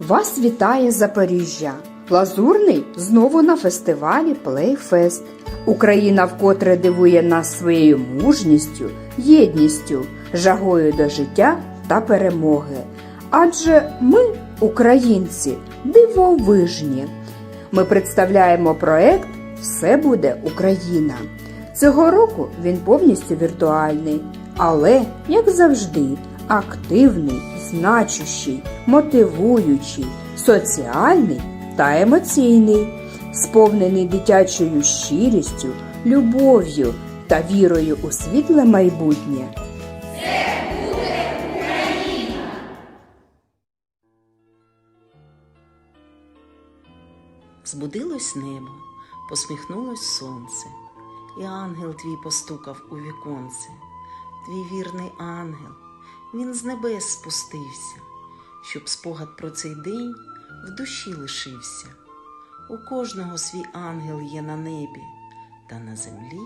Вас вітає Запоріжжя. Лазурний знову на фестивалі Плейфест. Україна вкотре дивує нас своєю мужністю, єдністю, жагою до життя та перемоги. Адже ми, українці, дивовижні. Ми представляємо проект Все буде Україна. Цього року він повністю віртуальний, але, як завжди, активний, значущий, мотивуючий, соціальний та емоційний, сповнений дитячою щирістю, любов'ю та вірою у світле майбутнє. Збудилось небо, посміхнулось сонце, і ангел твій постукав у віконце. Твій вірний ангел, він з небес спустився, щоб спогад про цей день в душі лишився. У кожного свій ангел є на небі, та на землі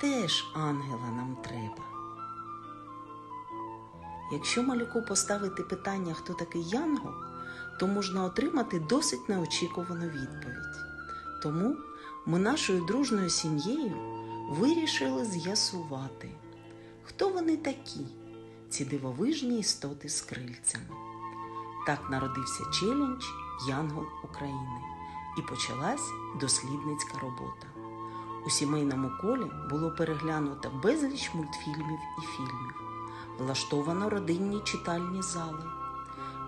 теж ангела нам треба. Якщо малюку поставити питання, хто такий янгол, то можна отримати досить неочікувану відповідь. Тому ми нашою дружною сім'єю вирішили з'ясувати, хто вони такі, ці дивовижні істоти з крильцями. Так народився челендж Янгол України і почалась дослідницька робота. У сімейному колі було переглянуто безліч мультфільмів і фільмів, влаштовано родинні читальні зали.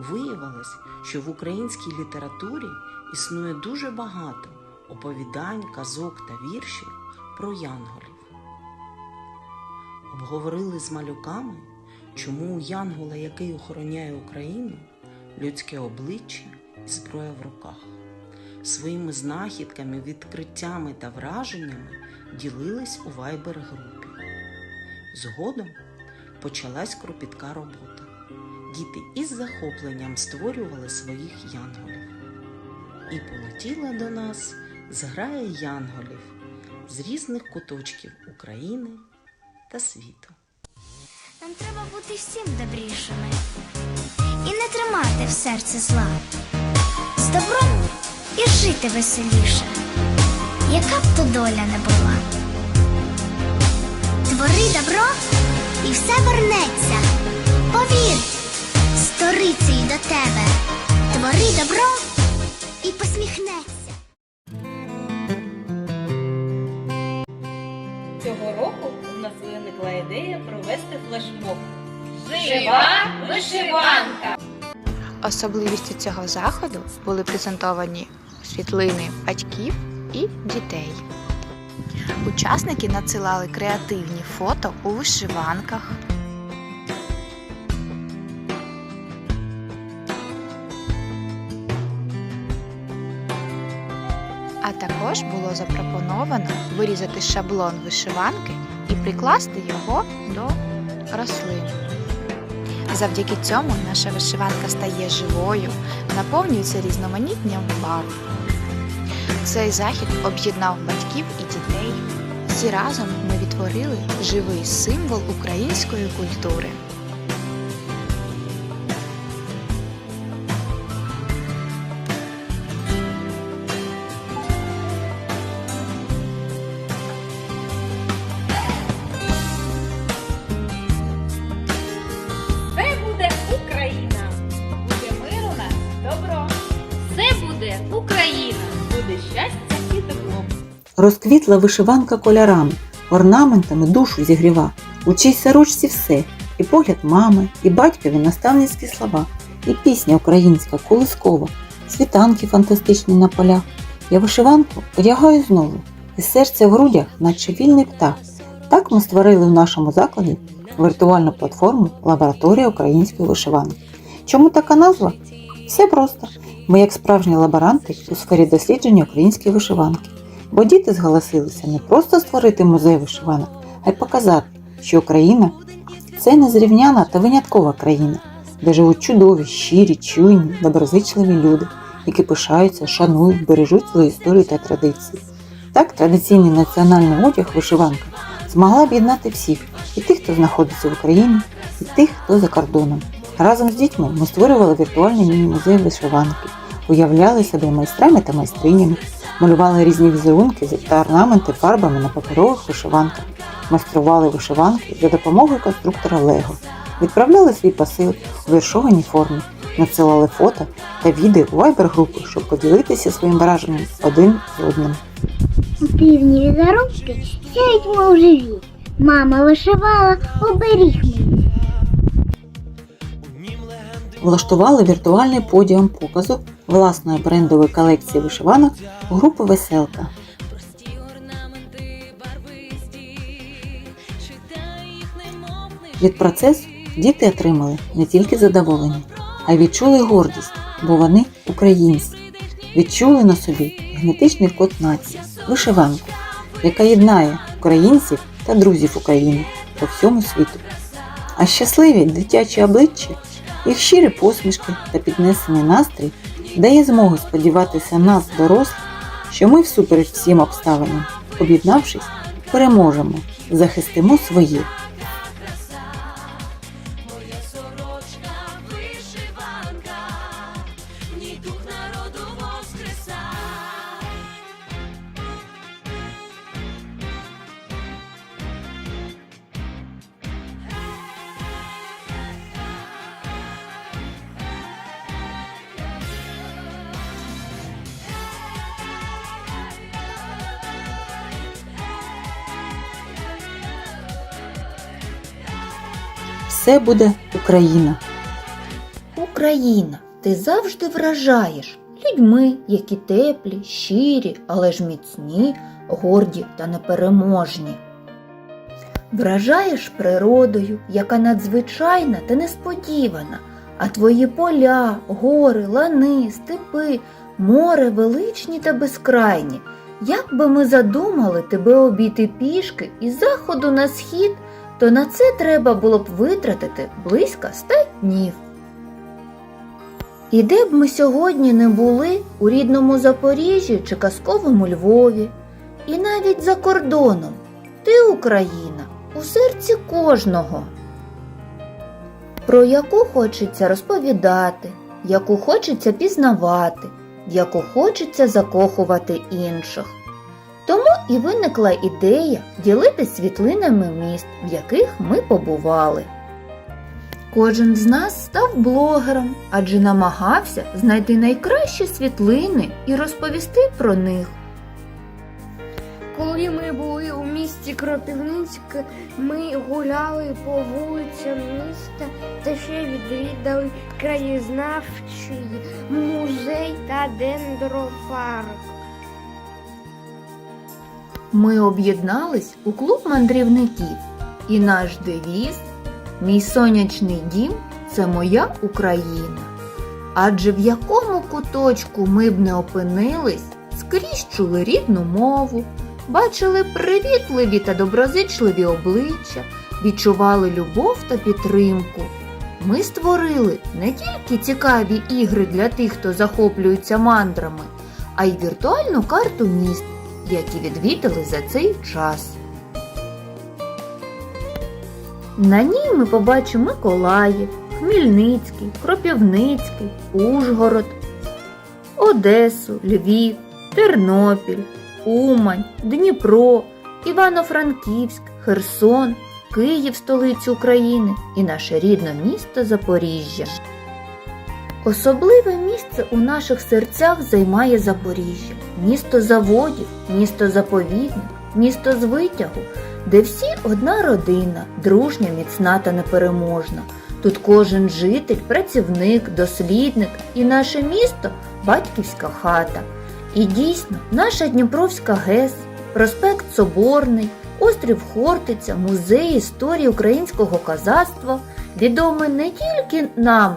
Виявилось, що в українській літературі існує дуже багато оповідань, казок та віршів про янголів. Обговорили з малюками, чому у янгола, який охороняє Україну, людське обличчя і зброя в руках. Своїми знахідками, відкриттями та враженнями ділились у вайбер-групі. Згодом почалась кропітка робота. Діти із захопленням створювали своїх янголів. І полетіла до нас зграя янголів з різних куточків України та світу. Нам треба бути всім добрішими і не тримати в серці зла. З добром і жити веселіше, яка б то доля не була. Твори добро і все вернеться. Повір, сторицею до тебе. Твори добро і посміхнеться. Флешмоб. Жива вишиванка! Особливістю цього заходу були презентовані світлини батьків і дітей. Учасники надсилали креативні фото у вишиванках. А також було запропоновано вирізати шаблон вишиванки і прикласти його до рослин. Завдяки цьому наша вишиванка стає живою, наповнюється різноманітним барв. Цей захід об'єднав батьків і дітей. Всі разом ми відтворили живий символ української культури. Розквітла вишиванка кольорами, орнаментами душу зігріва. Учись сорочці все, і погляд мами, і батькові наставницькі слова, і пісня українська, колискова, світанки фантастичні на полях. Я вишиванку одягаю знову, і серце в грудях, наче вільний птах. Так ми створили в нашому закладі віртуальну платформу Лабораторія української вишиванки. Чому така назва? Все просто. Ми, як справжні лаборанти, у сфері дослідження української вишиванки. Бо діти зголосилися не просто створити музей вишиванок, а й показати, що Україна це незрівняна та виняткова країна, де живуть чудові, щирі, чуйні, доброзичливі люди, які пишаються, шанують, бережуть свою історію та традиції. Так, традиційний національний одяг вишиванка змогла об'єднати всіх, і тих, хто знаходиться в Україні, і тих, хто за кордоном. Разом з дітьми ми створювали віртуальний міні-музей вишиванки, уявляли себе майстрами та майстринями, малювали різні візерунки та орнаменти фарбами на паперових вишиванках, майстрували вишиванки за допомогою конструктора Лего, відправляли свій посил у віршованій формі, надсилали фото та відео у вайбер-групи, щоб поділитися своїм враженням один з одним. Півні візерунки сяють мов живі. Мама вишивала оберіг мені. Влаштували віртуальний подіум показу власної брендової колекції вишиванок групи Веселка. Від процесу діти отримали не тільки задоволення, а й відчули гордість, бо вони українці. Відчули на собі генетичний код нації, вишиванку, яка єднає українців та друзів України по всьому світу. А щасливі дитячі обличчя їх щирі посмішки та піднесений настрій дає змогу сподіватися нас, дорослих, що ми всупереч всім обставинам, об'єднавшись, переможемо, захистимо своє. Все буде Україна. Україна, ти завжди вражаєш людьми, які теплі, щирі, але ж міцні, горді та непереможні. Вражаєш природою, яка надзвичайна та несподівана, а твої поля, гори, лани, степи, море величні та безкрайні. Як би ми задумали тебе обійти пішки із заходу на схід, то на це треба було б витратити близько ста днів. І де б ми сьогодні не були у рідному Запоріжжі чи казковому Львові, і навіть за кордоном, ти Україна у серці кожного, про яку хочеться розповідати, яку хочеться пізнавати, в яку хочеться закохувати інших. Тому і виникла ідея ділитись світлинами міст, в яких ми побували. Кожен з нас став блогером, адже намагався знайти найкращі світлини і розповісти про них. Коли ми були у місті Кропивницьке, ми гуляли по вулицям міста та ще відвідали краєзнавчий музей та дендропарк. Ми об'єднались у клуб мандрівників, і наш девіз Мій сонячний дім це моя Україна. Адже в якому куточку ми б не опинились, скрізь чули рідну мову, бачили привітливі та доброзичливі обличчя, відчували любов та підтримку. Ми створили не тільки цікаві ігри для тих, хто захоплюється мандрами, а й віртуальну карту міст, які відвідали за цей час. На ній ми побачимо Миколаїв, Хмельницький, Кропівницький, Ужгород, Одесу, Львів, Тернопіль, Умань, Дніпро, Івано-Франківськ, Херсон, Київ, столицю України і наше рідне місто Запоріжжя. Особливе місце у наших серцях займає Запоріжжя, місто заводів, місто заповідник, місто з витягу, де всі одна родина, дружня, міцна та непереможна. Тут кожен житель, працівник, дослідник і наше місто батьківська хата. І дійсно, наша Дніпровська ГЕС, проспект Соборний, острів Хортиця, музей історії українського козацтва відомі не тільки нам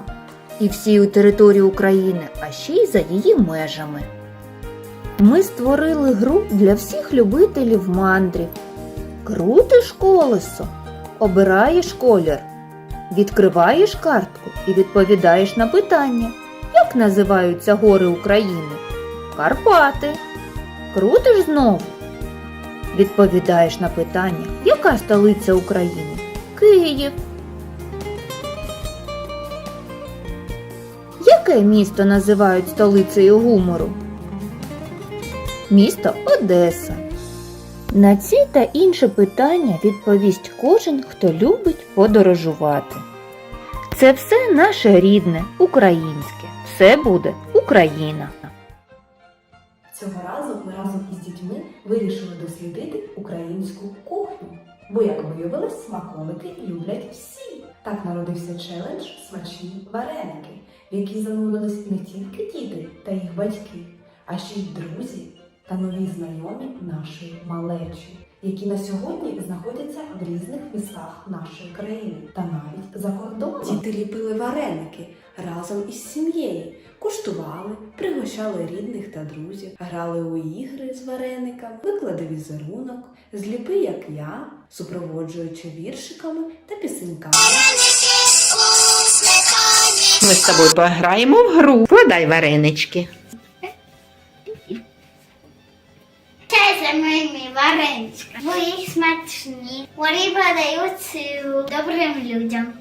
і всій території України, а ще й за її межами. Ми створили гру для всіх любителів мандрів. Крутиш колесо, обираєш колір, відкриваєш картку і відповідаєш на питання, як називаються гори України? Карпати. Крутиш знову. Відповідаєш на питання, яка столиця України? Київ. Яке місто називають столицею гумору? Місто Одеса. На ці та інші питання відповість кожен, хто любить подорожувати. Це все наше рідне, українське. Все буде Україна. Цього разу ми разом із дітьми вирішили дослідити українську кухню. Бо, як виявилось, смаколики люблять всі. Так народився челендж Смачні вареники, в який занурились не тільки діти та їх батьки, а ще й друзі та нові знайомі нашої малечі, які на сьогодні знаходяться в різних містах нашої країни та навіть за кордоном. Діти ліпили вареники разом із сім'єю, куштували, пригощали рідних та друзів, грали у ігри з варениками, виклади візерунок, зліпи, як я, супроводжуючи віршиками та пісеньками. Ми з тобою пограємо в гру. Подай варенички. Це за моїми вареничками. Вони смачні. Вони подають добрим людям.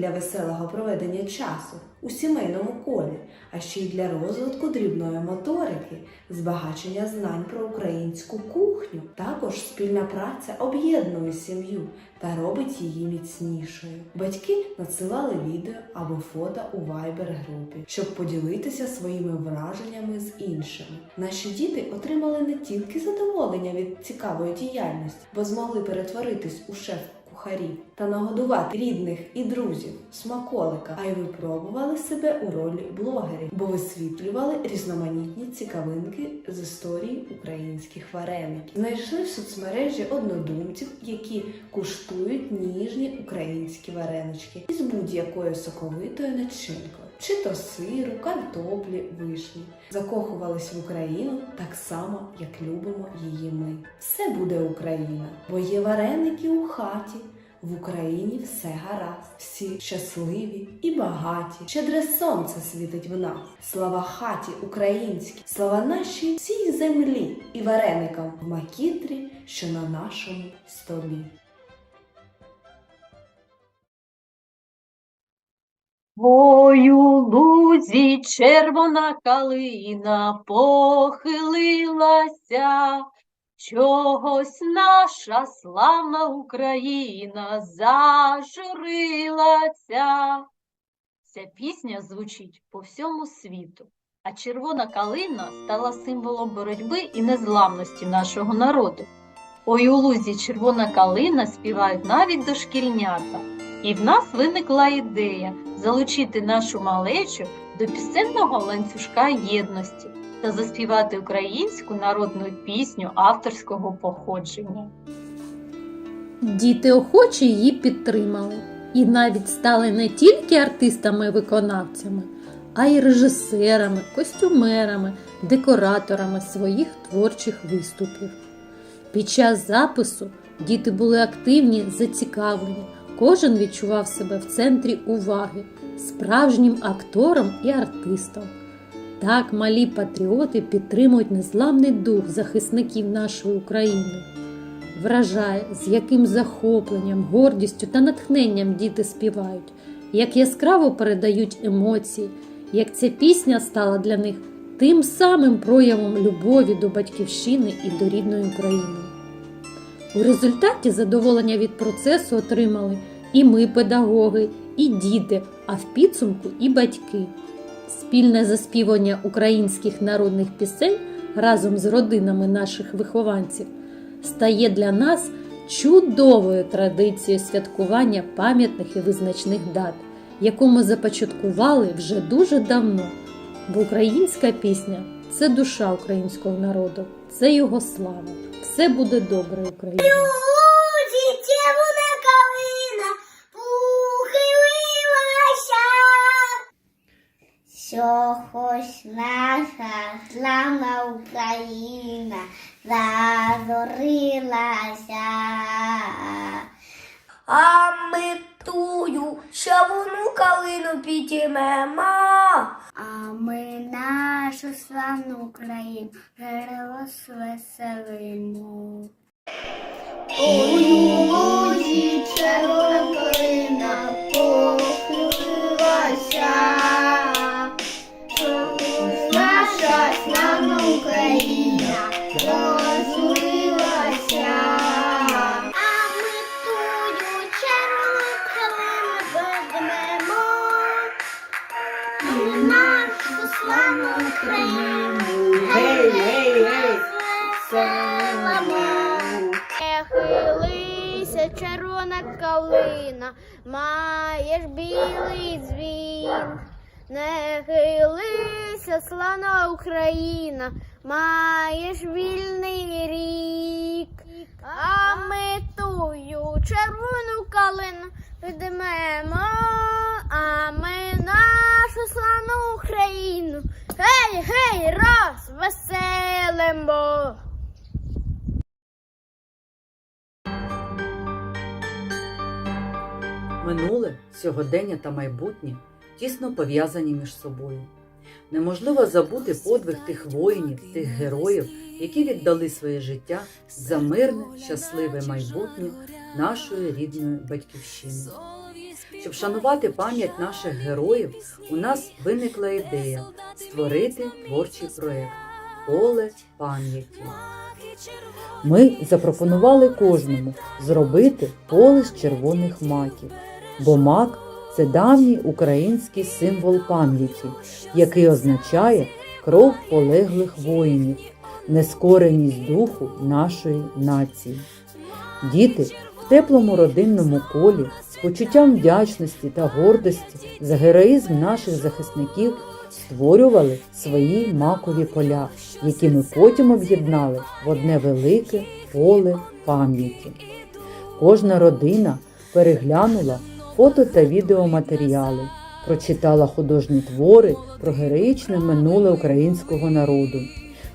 Для веселого проведення часу у сімейному колі, а ще й для розвитку дрібної моторики, збагачення знань про українську кухню. Також спільна праця об'єднує сім'ю та робить її міцнішою. Батьки надсилали відео або фото у Viber групі, щоб поділитися своїми враженнями з іншими. Наші діти отримали не тільки задоволення від цікавої діяльності, бо змогли перетворитись у шеф кухарів та нагодувати рідних і друзів смаколика, а й випробували себе у ролі блогерів, бо висвітлювали різноманітні цікавинки з історії українських вареників. Знайшли в соцмережі однодумців, які куштують ніжні українські варенички із будь-якою соковитою начинкою. Чи то сиру, картоплі, вишні. Закохувались в Україну так само, як любимо її ми. Все буде Україна, бо є вареники у хаті. В Україні все гаразд, всі щасливі і багаті. Щедре сонце світить в нас. Слава хаті українській, слава нашій всій землі і вареникам в макітрі, що на нашому столі. Ой, лузі червона калина похилилася, чогось наша славна Україна зажурилася. Ця пісня звучить по всьому світу, а червона калина стала символом боротьби і незламності нашого народу. Ой, у лузі червона калина співають навіть дошкільнята. І в нас виникла ідея залучити нашу малечу до пісенного ланцюжка єдності та заспівати українську народну пісню авторського походження. Діти охоче її підтримали і навіть стали не тільки артистами-виконавцями, а й режисерами, костюмерами, декораторами своїх творчих виступів. Під час запису діти були активні, зацікавлені. Кожен відчував себе в центрі уваги, справжнім актором і артистом. Так малі патріоти підтримують незламний дух захисників нашої України. Вражає, з яким захопленням, гордістю та натхненням діти співають, як яскраво передають емоції, як ця пісня стала для них тим самим проявом любові до батьківщини і до рідної України. У результаті задоволення від процесу отримали і ми, педагоги, і діти, а в підсумку і батьки. Спільне заспівання українських народних пісень разом з родинами наших вихованців стає для нас чудовою традицією святкування пам'ятних і визначних дат, яку ми започаткували вже дуже давно. Бо українська пісня це душа українського народу, це його слава. Все буде добре, Україна! Що хоч наша славна Україна зазорилася. А ми тую червону калину підіймемо. А ми нашу славну Україну жерело веселимо. Ой, червона калина Не хилися, славна Україна, маєш вільний рік. А ми тую червону калину підмемо, а ми нашу славну Україну. Гей, гей, розвеселимо. Минуле, сьогодення та майбутнє тісно пов'язані між собою. Неможливо забути подвиг тих воїнів, тих героїв, які віддали своє життя за мирне, щасливе майбутнє нашої рідної батьківщини. Щоб шанувати пам'ять наших героїв, у нас виникла ідея створити творчий проєкт Поле пам'яті. Ми запропонували кожному зробити поле з червоних маків, бо мак це давній український символ пам'яті, який означає кров полеглих воїнів, нескореність духу нашої нації. Діти в теплому родинному колі з почуттям вдячності та гордості за героїзм наших захисників створювали свої макові поля, які ми потім об'єднали в одне велике поле пам'яті. Кожна родина переглянула фото та відеоматеріали, прочитала художні твори про героїчне минуле українського народу.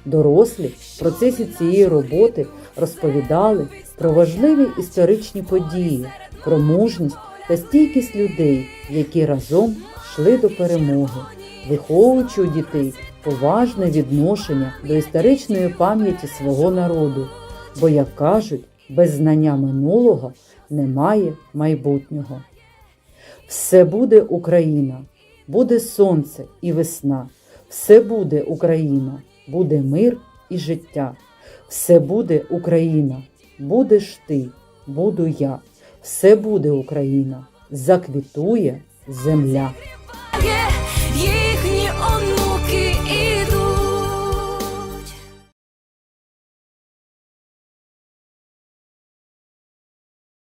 Дорослі в процесі цієї роботи розповідали про важливі історичні події, про мужність та стійкість людей, які разом йшли до перемоги, виховуючи у дітей поважне відношення до історичної пам'яті свого народу. Бо, як кажуть, без знання минулого немає майбутнього. Все буде Україна, буде сонце і весна, все буде Україна, буде мир і життя. Все буде Україна, будеш ти, буду я. Все буде Україна, заквітує земля.